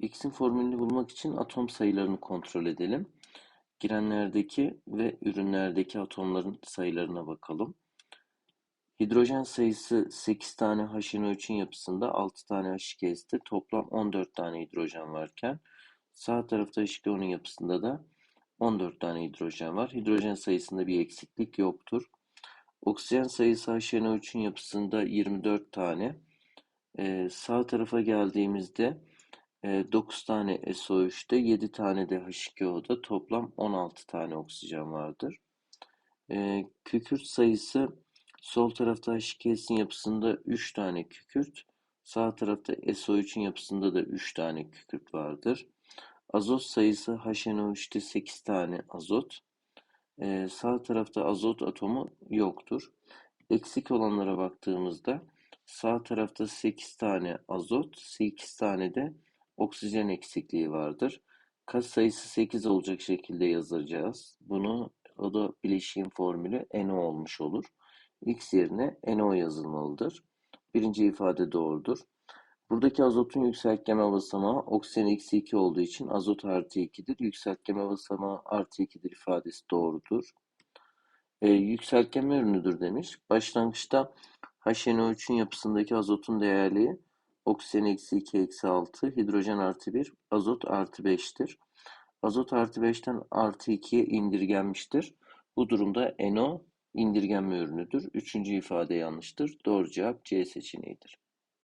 X'in formülünü bulmak için atom sayılarını kontrol edelim. Girenlerdeki ve ürünlerdeki atomların sayılarına bakalım. Hidrojen sayısı 8 tane HNO3'ün yapısında 6 tane H2S'te toplam 14 tane hidrojen varken sağ tarafta H2O'nun yapısında da 14 tane hidrojen var. Hidrojen sayısında bir eksiklik yoktur. Oksijen sayısı HNO3'ün yapısında 24 tane. Ee, sağ tarafa geldiğimizde 9 tane SO3'te 7 tane de H2O'da toplam 16 tane oksijen vardır. Kükürt sayısı sol tarafta H2S'in yapısında 3 tane kükürt, sağ tarafta SO3'ün yapısında da 3 tane kükürt vardır. Azot sayısı HNO3'te 8 tane azot, sağ tarafta azot atomu yoktur. Eksik olanlara baktığımızda sağ tarafta 8 tane azot, 8 tane de oksijen eksikliği vardır. Kat sayısı 8 olacak şekilde yazacağız. Bunu o da bileşiğin formülü NO olmuş olur. X yerine NO yazılmalıdır. Birinci ifade doğrudur. Buradaki azotun yükseltgeme basamağı oksijen eksi 2 olduğu için azot artı 2'dir. Yükseltgeme basamağı artı 2'dir ifadesi doğrudur. E, yükseltgeme ürünüdür demiş. Başlangıçta HNO3'ün yapısındaki azotun değerliği Oksijen eksi 2 eksi 6, hidrojen artı 1, azot artı 5'tir. Azot artı 5'ten artı 2'ye indirgenmiştir. Bu durumda NO indirgenme ürünüdür. Üçüncü ifade yanlıştır. Doğru cevap C seçeneğidir.